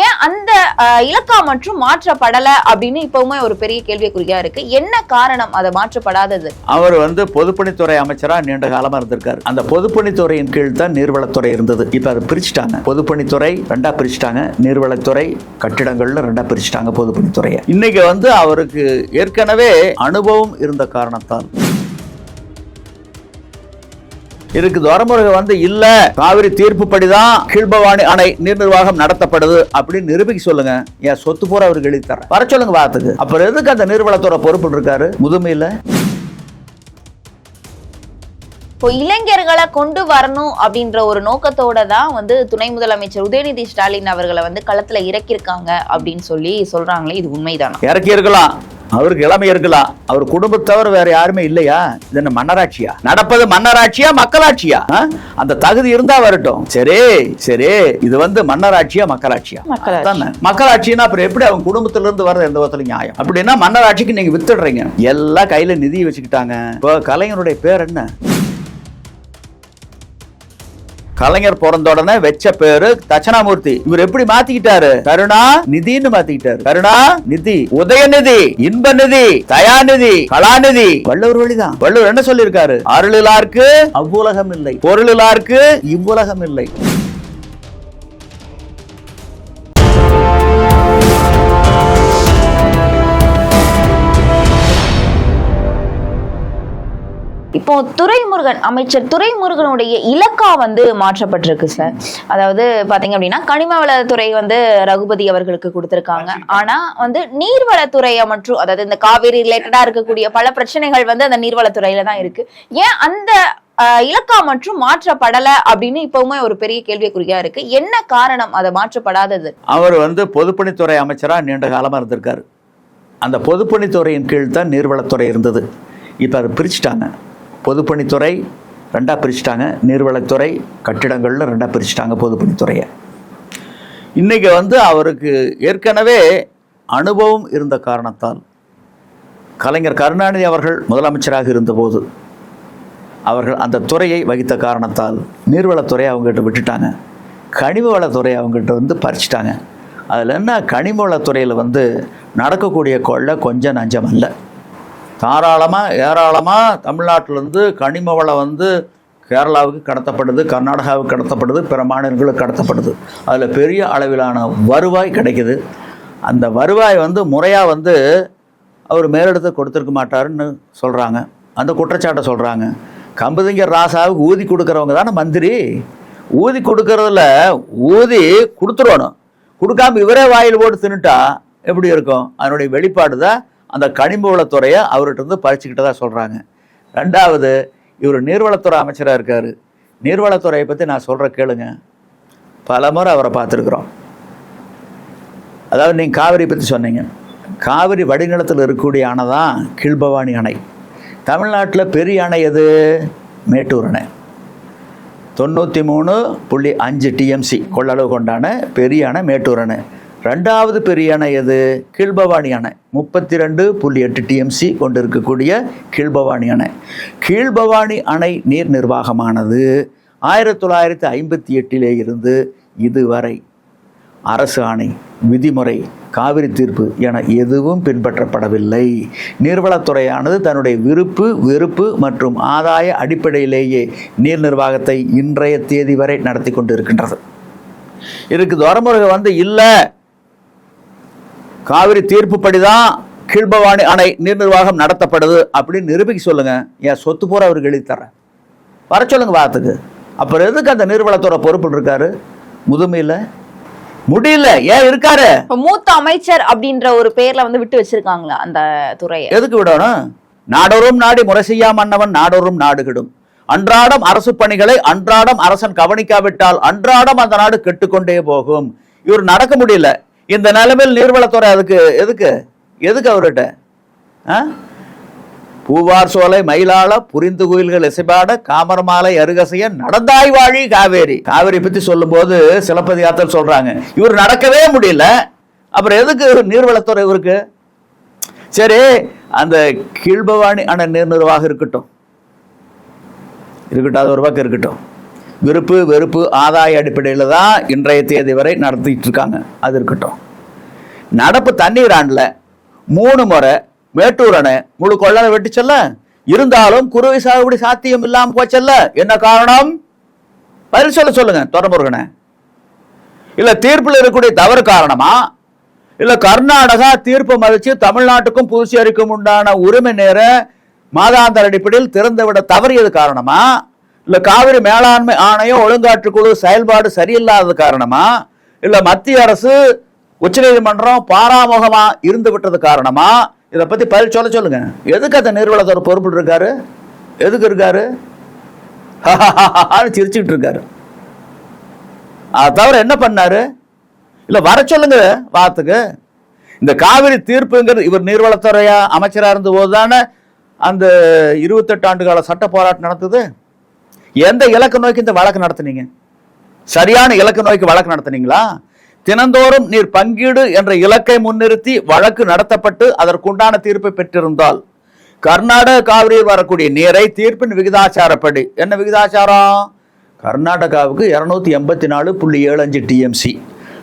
ஏன் அந்த இலக்கா மற்றும் மாற்றப்படல அப்படின்னு இப்பவுமே ஒரு பெரிய கேள்விக்குறியா இருக்கு. என்ன காரணம் அதை மாற்றப்படாதது? அவர் வந்து பொதுப்பணித்துறை அமைச்சரா நீண்ட காலமா இருந்திருக்காரு. அந்த பொதுப்பணித்துறையின் கீழ் தான் நீர்வளத்துறை இருந்தது. இப்ப அதை பிரிச்சுட்டாங்க. பொதுப்பணித்துறை ரெண்டா பிரிச்சுட்டாங்க. நீர்வளத்துறை கட்டிடங்கள்ல ரெண்டா பிரிச்சுட்டாங்க பொதுப்பணித்துறையை. இன்னைக்கு வந்து அவருக்கு ஏற்கனவே அனுபவம் இருந்த காரணத்தால். இதுக்கு துவரமுருக வந்து இல்ல காவிரி தீர்ப்புப்படிதான் கீழ்பவானி அணை நீர் நிர்வாகம் நடத்தப்படுது. அப்படின்னு நிரூபிக்க சொல்லுங்க. என் சொத்து பூரா அவருக்கு எழுதி தரேன். வர சொல்லுங்க வாரத்துக்கு. அப்புறம் எதுக்கு அந்த நீர்வளத்தோட பொறுப்பு இருக்காரு? முதுமையில இப்போ இளைஞர்களை கொண்டு வரணும் அப்படின்ற ஒரு நோக்கத்தோட தான் வந்து துணை முதலமைச்சர் உதயநிதி ஸ்டாலின் அவர்களை வந்து களத்துல இறக்கியிருக்காங்க அப்படின்னு சொல்லி சொல்றாங்களே இது உண்மைதானா? இறக்கி இருக்கலாம் அவருக்கு இளமை இருக்கலாம் அவர் குடும்பத்தவர் வேற யாருமே இல்லையா? இது என்ன மன்னராட்சியா? நடப்பது மன்னராட்சியா மக்களாட்சியா? அந்த தகுதி இருந்தா வரட்டும். சரி சரி இது வந்து மன்னராட்சியா மக்களாட்சியா? மக்களாட்சி. தானே மக்களாட்சின்னா அப்புறம் எப்படி அவங்க குடும்பத்துல இருந்து வர்றது எந்த விதத்துல நியாயம்? அப்படின்னா மன்னராட்சிக்கு நீங்க வித்துடுறீங்க. எல்லாம் கையில நிதி வச்சுக்கிட்டாங்க. இப்போ கலைஞருடைய பேர் என்ன? கலைஞர் பிறந்த உடனே வெச்ச பேரு தட்சணாமூர்த்தி. இவர் எப்படி மாத்திக்கிட்டாரு? கருணா நிதின்னு மாத்திக்கிட்டாரு. கருணா நிதி உதயநிதி இன்ப நிதி தயாநிதி கலாநிதி. வள்ளுவர் வழிதான். வள்ளுவர் என்ன சொல்லியிருக்காரு? அருளிலார்க்கு அவ்வுலகம் இல்லை. பொருளிலார்க்கு இவ்வுலகம் இல்லை. இப்போ துரைமுருகன் அமைச்சர் துரைமுருகனுடைய இலக்கா வந்து மாற்றப்பட்டிருக்கு சார் அதாவது பாத்தீங்க அப்படின்னா கனிமவளத்துறை வந்து ரகுபதி அவர்களுக்கு கொடுத்திருக்காங்க. ஆனா வந்து நீர்வளத்துறையை மற்றும் அதாவது இந்த காவிரி ரிலேட்டடா இருக்கக்கூடிய பல பிரச்சனைகள் வந்து அந்த நீர்வளத்துறையில தான் இருக்கு. ஏன் அந்த இலக்கா மற்றும் மாற்றப்படல அப்படின்னு இப்பவுமே ஒரு பெரிய கேள்விக்குறியா இருக்கு. என்ன காரணம் அதை மாற்றப்படாதது? அவர் வந்து பொதுப்பணித்துறை அமைச்சரா நீண்ட காலமா இருந்திருக்காரு. அந்த பொதுப்பணித்துறையின் கீழ் தான் நீர்வளத்துறை இருந்தது. இப்போ அதை பிரிச்சுட்டாங்க. பொதுப்பணித்துறை ரெண்டாக பிரிச்சுட்டாங்க. நீர்வளத்துறை கட்டிடங்களில் ரெண்டாக பிரிச்சுட்டாங்க பொதுப்பணித்துறையை. இன்றைக்கி வந்து அவருக்கு ஏற்கனவே அனுபவம் இருந்த காரணத்தால் கலைஞர் கருணாநிதி அவர்கள் முதலமைச்சராக இருந்தபோது அவர்கள் அந்த துறையை வகித்த காரணத்தால் நீர்வளத்துறையை அவங்ககிட்ட விட்டுட்டாங்க. கனிம வளத்துறையை அவங்ககிட்ட வந்து பறிச்சிட்டாங்க. அதில் என்ன கனிம வளத்துறையில் வந்து நடக்கக்கூடிய கொள்ளை கொஞ்சம் நஞ்சம் அல்ல. தாராளமாக ஏராளமாக தமிழ்நாட்டிலேருந்து கனிம வளம் வந்து கேரளாவுக்கு கடத்தப்படுது கர்நாடகாவுக்கு கடத்தப்படுது பிற மாநிலங்களுக்கு கடத்தப்படுது. அதில் பெரிய அளவிலான வருவாய் கிடைக்குது. அந்த வருவாய் வந்து முறையாக வந்து அவர் மேலிடத்தை கொடுத்துருக்க மாட்டாருன்னு சொல்கிறாங்க அந்த குற்றச்சாட்டை சொல்கிறாங்க கம்பதிங்கர் ராசாவுக்கு ஊதி கொடுக்குறவங்க தானே மந்திரி? ஊதி கொடுக்கறதுல ஊதி கொடுத்துருவணும் கொடுக்காம இவரே வாயில் போட்டு தின்னுட்டா எப்படி இருக்கும்? அதனுடைய வெளிப்பாடு தான் அந்த கனிம வளத்துறையை அவர்கிட்ட இருந்து பறிச்சுக்கிட்டதா சொல்கிறாங்க ரெண்டாவது இவர் நீர்வளத்துறை அமைச்சராக இருக்கார். நீர்வளத்துறையை பற்றி நான் சொல்கிற கேளுங்க. பல முறை அவரை பார்த்துருக்குறோம். அதாவது நீங்கள் காவிரி பற்றி சொன்னீங்க. காவிரி வடிநிலத்தில் இருக்கக்கூடிய அணை தான் கீழ்பவானி அணை. தமிழ்நாட்டில் பெரிய அணை எது? மேட்டூர் அணை. தொண்ணூற்றி மூணு புள்ளி அஞ்சு டிஎம்சி கொள்ளளவு கொண்டான பெரிய அணை மேட்டூர் அணை. ரெண்டாவது பெரிய அணை எது? கீழ்பவானி அணை. முப்பத்தி ரெண்டு புள்ளி எட்டு டிஎம்சி கொண்டு இருக்கக்கூடிய கீழ்பவானி அணை. கீழ்பவானி அணை நீர் நிர்வாகமானது. ஆயிரத்தி தொள்ளாயிரத்தி ஐம்பத்தி எட்டிலே இருந்து இதுவரை அரசு ஆணை விதிமுறை காவிரி தீர்ப்பு என எதுவும் பின்பற்றப்படவில்லை. நீர்வளத்துறையானது தன்னுடைய விருப்பு வெறுப்பு மற்றும் ஆதாய அடிப்படையிலேயே நீர் நிர்வாகத்தை இன்றைய தேதி வரை நடத்தி கொண்டு இருக்கின்றது இதுக்கு துவரமுருக வந்து இல்லை காவிரி தீர்ப்புப்படிதான் கீழ்பவானி அணை நீர் நிர்வாகம் நடத்தப்படுது அப்படின்னு நிரூபிக்க சொல்லுங்க. என் சொத்து பூரா அவருக்கு எழுதி தரேன் வர சொல்லுங்க வாரத்துக்கு. அப்புறம் எதுக்கு அந்த நீர்வளத்தோட பொறுப்பு இருக்காரு? முதுமையில் முடியல ஏன் இருக்காரு? மூத்த அமைச்சர் அப்படின்ற ஒரு பேர்ல வந்து விட்டு வச்சிருக்காங்களா அந்த துறையை? எதுக்கு விடணும்? நாடோறும் நாடி முறை செய்யா மன்னவன் நாடோறும் நாடு கெடும். அன்றாடம் அரசு பணிகளை அன்றாடம் அரசன் கவனிக்காவிட்டால் அன்றாடம் அந்த நாடு கெட்டுக்கொண்டே போகும். இவர் நடக்க முடியல. இந்த நிலைமையில் நீர்வளத்துறை அதுக்கு எதுக்கு? எதுக்கு அவர்கிட்ட? ஆ? பூவார் சோலை மயிலாள புரிந்து கோயில்கள் இசைபாட காமர் மாலை அருகசைய நடந்தாய் வாழி காவேரி. காவேரி பத்தி சொல்லும்போது சிலப்பதிகாரத்தில் சொல்றாங்க. இவர் நடக்கவே முடியல. அப்புறம் எதுக்கு நீர்வளத்துறை இவருக்கு? சரி அந்த கீழ்பவானி அணை நீர் நிர்வாகம் இருக்கட்டும். இருக்கட்டும் அது ஒரு பக்கம் இருக்கட்டும். விருப்பு வெறுப்பு ஆதாய அடிப்படையில் தான் இன்றைய தேதி வரை நடத்திட்டு இருக்காங்க. அது இருக்கட்டும். நடப்பு தண்ணீர் ஆண்டில் மூணு முறை மேட்டூர் அணை முழு கொள்ளலை வெட்டிச்சல்ல? இருந்தாலும் குறுவை சாகுபடி சாத்தியம் இல்லாமல் போச்சல்ல? என்ன காரணம்? பதில் சொல்ல சொல்லுங்க தொடர்முருகனை இல்ல தீர்ப்பில் இருக்கக்கூடிய தவறு காரணமா? இல்ல கர்நாடகா தீர்ப்பு மதிச்சு தமிழ்நாட்டுக்கும் புதுச்சேரிக்கும் உண்டான உரிமை நேர மாதாந்தர அடிப்படையில் திறந்துவிட தவறியது காரணமா? இல்ல காவிரி மேலாண்மை ஆணையம் ஒழுங்காற்றுக்குழு செயல்பாடு சரியில்லாதது காரணமா? இல்ல மத்திய அரசு உச்சநீதிமன்றம் பாராமுகமா இருந்து விட்டது காரணமா? இதை பத்தி பதில் சொல்ல சொல்லுங்க. எதுக்கு அந்த நிறுவனத்தோட பொறுப்பு இருக்காரு? எதுக்கு இருக்காரு? சிரிச்சுக்கிட்டு இருக்காரு. அது தவிர என்ன பண்ணாரு? இல்ல வர சொல்லுங்க வாத்துக்கு. இந்த காவிரி தீர்ப்புங்கிறது இவர் நீர்வளத்துறையா அமைச்சராக இருந்த போதுதானே அந்த இருபத்தெட்டு ஆண்டு கால சட்ட போராட்டம் நடத்துது எந்த இலக்கு நோக்கி இந்த வழக்கு நடத்துனீங்க? சரியான இலக்கு நோக்கி வழக்கு நடத்துனீங்களா? தினந்தோறும் நீர் பங்கீடு என்ற இலக்கை முன்னிறுத்தி வழக்கு நடத்தப்பட்டு அதற்குண்டான தீர்ப்பை பெற்றிருந்தால் கர்நாடக காவிரியில் வரக்கூடிய நீரை தீர்ப்பின் விகிதாச்சாரப்படி. என்ன விகிதாச்சாரம்? கர்நாடகாவுக்கு இரநூத்தி எண்பத்தி நாலு புள்ளி ஏழு அஞ்சு டிஎம்சி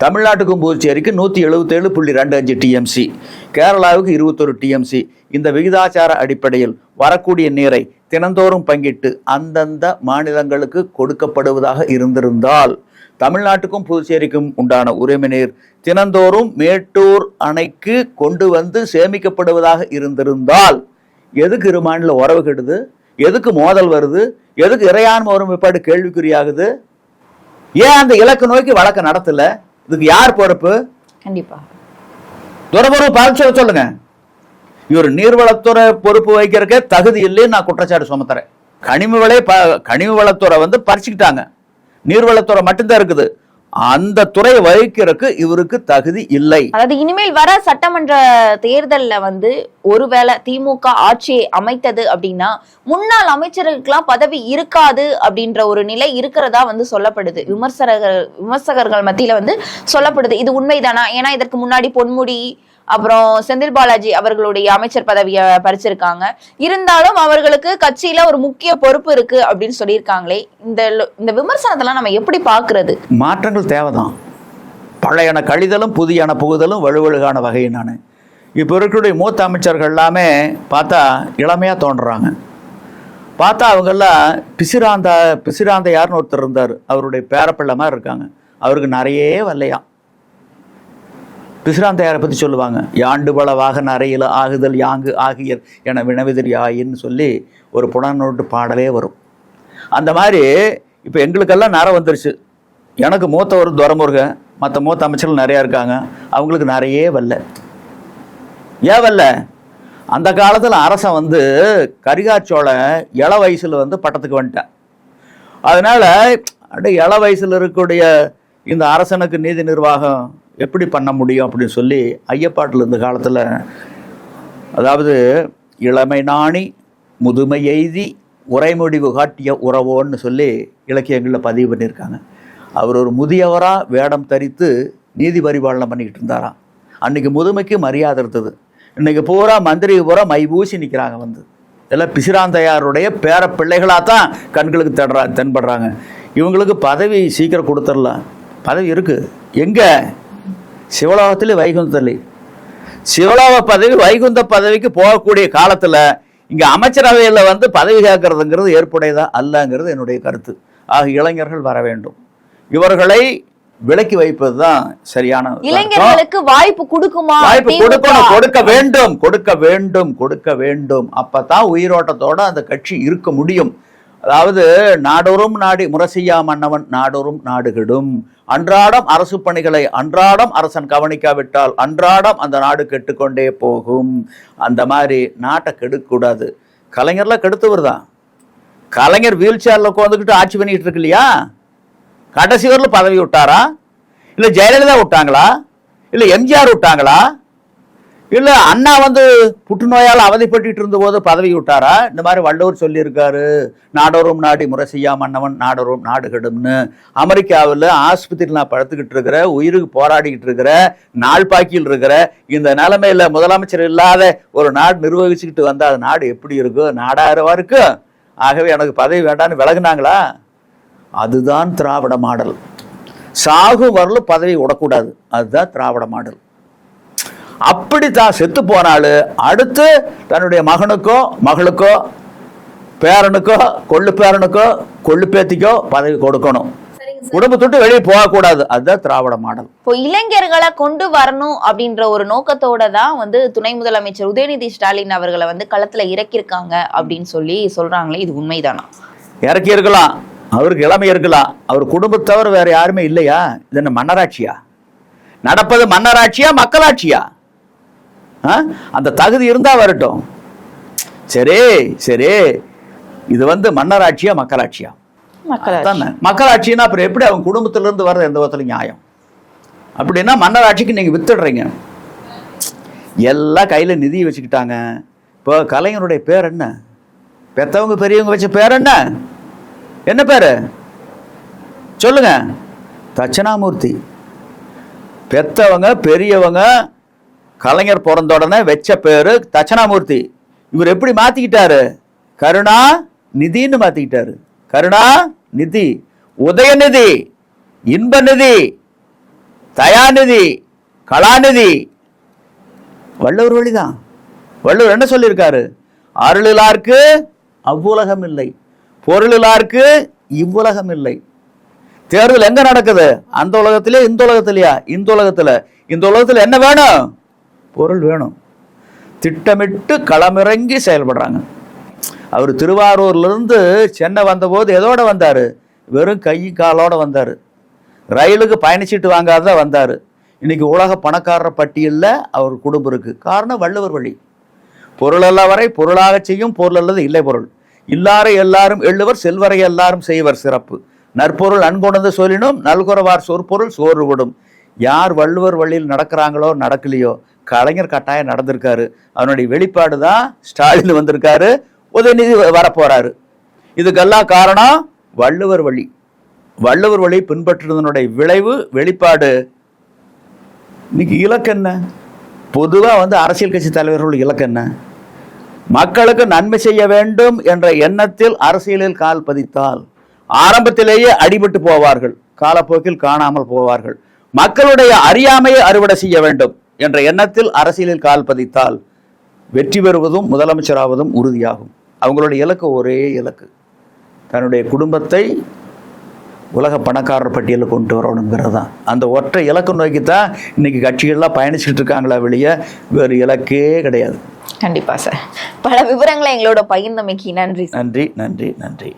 தமிழ்நாட்டுக்கும் புதுச்சேரிக்கு நூற்றி எழுபத்தேழு புள்ளி ரெண்டு அஞ்சு டிஎம்சி கேரளாவுக்கு இருபத்தொரு டிஎம்சி இந்த விகிதாச்சார அடிப்படையில் வரக்கூடிய நீரை தினந்தோறும் பங்கிட்டு அந்தந்த மாநிலங்களுக்கு கொடுக்கப்படுவதாக இருந்திருந்தால் தமிழ்நாட்டுக்கும் புதுச்சேரிக்கும் உண்டான உரிமை நீர் தினந்தோறும் மேட்டூர் அணைக்கு கொண்டு வந்து சேமிக்கப்படுவதாக இருந்திருந்தால் எதுக்கு இரு மாநில உறவு கெடுது? எதுக்கு மோதல் வருது? எதுக்கு இறையாண்மை ஒருமைப்பாடு கேள்விக்குறியாகுது? ஏன் அந்த இலக்கு நோக்கி வழக்கு நடத்தலை? இதுக்கு யார் பொறுப்பு? கண்டிப்பா. துறவரவு சொல்ல சொல்லுங்க. இவர் நீர்வளத்துறை பொறுப்பு வைக்கிறதுக்கே தகுதி இல்லைன்னு நான் குற்றச்சாட்டு சுமத்துறேன். கனிம வளை கனிம வளத்துறை வந்து பறிச்சுக்கிட்டாங்க. நீர்வளத்துறை மட்டும்தான் இருக்குது. அந்த துறை வகிக்கிறதுக்கு இவருக்கு தகுதி இல்லை. அதாவது இனிமேல் வர சட்டமன்ற தேர்தல்ல வந்து ஒருவேளை திமுக ஆட்சியை அமைத்தது அப்படின்னா முன்னாள் அமைச்சர்களுக்கெல்லாம் பதவி இருக்காது அப்படின்ற ஒரு நிலை இருக்கிறதா வந்து சொல்லப்படுது. விமர்சகர்கள் விமர்சகர்கள் மத்தியில வந்து சொல்லப்படுது. இது உண்மைதானா? ஏன்னா இதற்கு முன்னாடி பொன்முடி அப்புறம் செந்தில் பாலாஜி அவர்களுடைய அமைச்சர் பதவியை பறிச்சிருக்காங்க. இருந்தாலும் அவர்களுக்கு கட்சியில ஒரு முக்கிய பொறுப்பு இருக்கு அப்படின்னு சொல்லியிருக்காங்களே இந்த இந்த விமர்சனத்தெல்லாம் நம்ம எப்படி பார்க்கறது? மாற்றங்கள் தேவைதான். பழையன கழிதலும் புதியன புகுதலும் வலுவழுகான நான். இப்போ இருக்கக்கூடிய மூத்த அமைச்சர்கள் எல்லாமே பார்த்தா இளமையாக தோன்றுறாங்க. பார்த்தா அவங்கெல்லாம் பிசிராந்தா பிசிராந்த யாருன்னு ஒருத்தர் இருந்தார். அவருடைய பேரப்பிள்ளை மாதிரி இருக்காங்க. அவருக்கு நிறைய வரலையாம். பிசிராந்தையாரை பற்றி சொல்லுவாங்க. யாண்டு பல வாகன அறையில் ஆகுதல் யாங்கு ஆகியர் என வினவிதிர் யாயின்னு சொல்லி ஒரு புனநோட்டு பாடலே வரும். அந்த மாதிரி இப்போ எங்களுக்கெல்லாம் நேரம் வந்துருச்சு. எனக்கு மூத்த ஒரு துரமுருகன் மற்ற மூத்த அமைச்சர்கள் நிறையா இருக்காங்க. அவங்களுக்கு நிறைய வரல ஏன் வரல அந்த காலத்தில் அரசன் வந்து கரிகாச்சோளன் இள வயசில் வந்து பட்டத்துக்கு வந்துட்டேன். அதனால் அப்படியே இள வயசில் இருக்கக்கூடிய இந்த அரசனுக்கு நீதி நிர்வாகம் எப்படி பண்ண முடியும் அப்படின்னு சொல்லி ஐயப்பாட்டில் இருந்த காலத்தில் அதாவது இளமை நாணி முதுமை எய்தி உரைமுடிவு காட்டிய உறவோன்னு சொல்லி இலக்கியங்களில் பதிவு பண்ணியிருக்காங்க. அவர் ஒரு முதியவராக வேடம் தரித்து நீதி பரிபாலனம் பண்ணிக்கிட்டு இருந்தாராம். அன்றைக்கி முதுமைக்கு மரியாதை இருந்தது. இன்றைக்கி பூரா மந்திரி பூரா மைபூசி நிற்கிறாங்க வந்து. எல்லாம் பிசிராந்தையாருடைய பேர பிள்ளைகளாக தான் கண்களுக்கு தடுறா தென்படுறாங்க. இவங்களுக்கு பதவி சீக்கிரம் கொடுத்துடலாம். பதவி இருக்குது எங்கே? சிவலோகத்தில் வைகுந்தத்தில் சிவலோக பதவி வைகுந்த பதவிக்கு போகக்கூடிய காலத்தில் இங்கே அமைச்சரவையில் வந்து பதவி கேட்கறதுங்கிறது ஏற்புடையதா அல்லங்கிறது என்னுடைய கருத்து. ஆக இளைஞர்கள் வர வேண்டும். இவர்களை விலக்கி வைப்பது தான் சரியான. இளைஞர்களுக்கு வாய்ப்பு கொடுக்குமா? வாய்ப்பு? கொடுக்கணும். கொடுக்க வேண்டும். கொடுக்க வேண்டும். கொடுக்க வேண்டும். அப்பதான் உயிரோட்டத்தோட அந்த கட்சி இருக்க முடியும். அதாவது நாடோறும் நாடி முரசியா மன்னவன் நாடோறும் நாடுகிடும். அன்றாடம் அரசு பணிகளை அன்றாடம் அரசன் கவனிக்காவிட்டால் அன்றாடம் அந்த நாடு கெட்டுக்கொண்டே போகும். அந்த மாதிரி நாட்டை கெடுக்கக்கூடாது கலைஞர்லாம் கெடுத்தவர் தான். கலைஞர் வீல் சேரில் உட்காந்துக்கிட்டு ஆட்சி பண்ணிக்கிட்டு இருக்கு இல்லையா? கடைசி வரல பதவி விட்டாரா? இல்லை ஜெயலலிதா விட்டாங்களா? இல்லை எம்ஜிஆர் விட்டாங்களா? இல்லை அண்ணா வந்து புற்றுநோயால் அவதிப்பட்டுட்டு இருந்தபோது பதவி விட்டாரா? இந்த மாதிரி வள்ளுவர் சொல்லியிருக்காரு நாடோறும் நாடி முரசியா மன்னவன் நாடோறும் நாடுகடும்னு அமெரிக்காவில் ஆஸ்பத்திரியில் நான் படுத்துக்கிட்டு இருக்கிற உயிருக்கு போராடிக்கிட்டு இருக்கிற நாள்பாக்கியில் இருக்கிற இந்த நிலைமையில் முதலமைச்சர் இல்லாத ஒரு நாடு நிர்வகிச்சுக்கிட்டு வந்தால் அது நாடு எப்படி இருக்கும் நாடாயிரவா இருக்கும் ஆகவே எனக்கு பதவி வேண்டாம்னு விலகுனாங்களா? அதுதான் திராவிட மாடல். சாகு வரலும் பதவி விடக்கூடாது. அதுதான் திராவிட மாடல். அப்படி தான் செத்து போனாலும் அடுத்து தன்னுடைய மகனுக்கோ மகளுக்கோ பேரனுக்கோ கொள்ளு பேரனுக்கோ கொள்ளு பேத்திக்கோ பதவி கொடுக்கணும். குடும்பத்தொட்டு வெளியே போகக்கூடாது. அதுதான் திராவிட மாடல். இப்போ இளைஞர்களை கொண்டு வரணும் அப்படின்ற ஒரு நோக்கத்தோட தான் வந்து துணை முதலமைச்சர் உதயநிதி ஸ்டாலின் அவர்களை வந்து களத்துல இறக்கியிருக்காங்க அப்படின்னு சொல்லி சொல்றாங்களே இது உண்மைதானா? இறக்கி இருக்கலாம். அவருக்கு இளமை இருக்கலாம். அவர் குடும்பத்தவர் வேற யாருமே இல்லையா? இது என்ன மன்னராட்சியா? நடப்பது மன்னராட்சியா மக்களாட்சியா? அந்த தகுதி இருந்தா வரட்டும். சரி சரி. இது வந்து மன்னராட்சியா மக்களாட்சியா? மக்கள் தானே மக்களாட்சின்னா அப்புறம் எப்படி அவங்க குடும்பத்துல இருந்து வர்றது எந்த விதத்துல நியாயம்? அப்படின்னா மன்னராட்சிக்கு நீங்க வித்துடுறீங்க. எல்லாம் கையில நிதி வச்சுக்கிட்டாங்க. இப்போ கலைஞருடைய பேர் என்ன? பெத்தவங்க பெரியவங்க வச்ச பேர் என்ன? என்ன பேரு? சொல்லுங்க. தட்சணாமூர்த்தி. பெத்தவங்க பெரியவங்க கலைஞர் பிறந்த உடனே வச்ச பேரு தட்சணாமூர்த்தி. இவர் எப்படி மாத்திக்கிட்டாரு? கருணா நிதின்னு மாத்திக்கிட்டாரு. கருணா நிதி உதயநிதி இன்ப நிதி தயாநிதி கலாநிதி வள்ளுவர் வழிதான். வள்ளுவர் என்ன சொல்லியிருக்காரு? அருளிலார்க்கு அவ்வுலகம் இல்லை. பொருளிலார்க்கு இவ்வுலகம் இல்லை. தேர்தல் எங்க நடக்குது? அந்த உலகத்திலே இந்த உலகத்திலயா? இந்த உலகத்துல. இந்த உலகத்துல என்ன வேணும்? பொருள் வேணும். திட்டமிட்டு களமிறங்கி செயல்படுறாங்க. அவர் திருவாரூர்லேருந்து சென்னை வந்தபோது எதோடு வந்தார்? வெறும் கை காலோடு வந்தார். ரயிலுக்கு பயணிச்சிட்டு வாங்காத வந்தார். இன்றைக்கி உலக பணக்காரர் பட்டியலில் அவர் குடும்பம் இருக்கு. காரணம் வள்ளுவர் வழி. பொருளல்ல வரை பொருளாக செய்யும் பொருள் அல்லது இல்லை பொருள். இல்லாரை எல்லாரும் எள்ளுவர் செல்வரை எல்லாரும் செய்வர் சிறப்பு. நற்பொருள் அன்கொணர்ந்து சொல்லினும் நல்குறவார் சொற்பொருள் சோறு விடும் யார் வள்ளுவர் வழியில் நடக்கிறாங்களோ நடக்கலையோ கலைஞர் கட்டாயம் நடந்திருக்காரு. அவனுடைய வெளிப்பாடு தான் ஸ்டாலின் வந்திருக்காரு. உதயநிதி வரப்போறாரு. இதுக்கெல்லாம் காரணம் வள்ளுவர் வழி. வள்ளுவர் வழி பின்பற்றுவதனுடைய விளைவு வெளிப்பாடு. இன்னைக்கு இலக்கு என்ன? பொதுவாக வந்து அரசியல் கட்சி தலைவர்கள் இலக்கு என்ன? மக்களுக்கு நன்மை செய்ய வேண்டும் என்ற எண்ணத்தில் அரசியலில் கால் பதித்தால் ஆரம்பத்திலேயே அடிபட்டு போவார்கள். காலப்போக்கில் காணாமல் போவார்கள். மக்களுடைய அறியாமையை அறுவடை செய்ய வேண்டும். என்ற எண்ணத்தில் அரசியலில் கால் பதித்தால் வெற்றி பெறுவதும் முதலமைச்சராவதும் உறுதியாகும். அவங்களுடைய இலக்கு ஒரே இலக்கு. தன்னுடைய குடும்பத்தை உலக பணக்காரர் பட்டியலில் கொண்டு வரணுங்கிறது தான் அந்த ஒற்றை இலக்கு நோக்கி தான் இன்னைக்கு கட்சிகள்லாம் பயணிச்சுட்டு இருக்காங்களா வெளியே? வேறு இலக்கே கிடையாது. கண்டிப்பா சார். பல விவரங்களை எங்களோட பகிர்ந்தமைக்கு நன்றி நன்றி நன்றி நன்றி.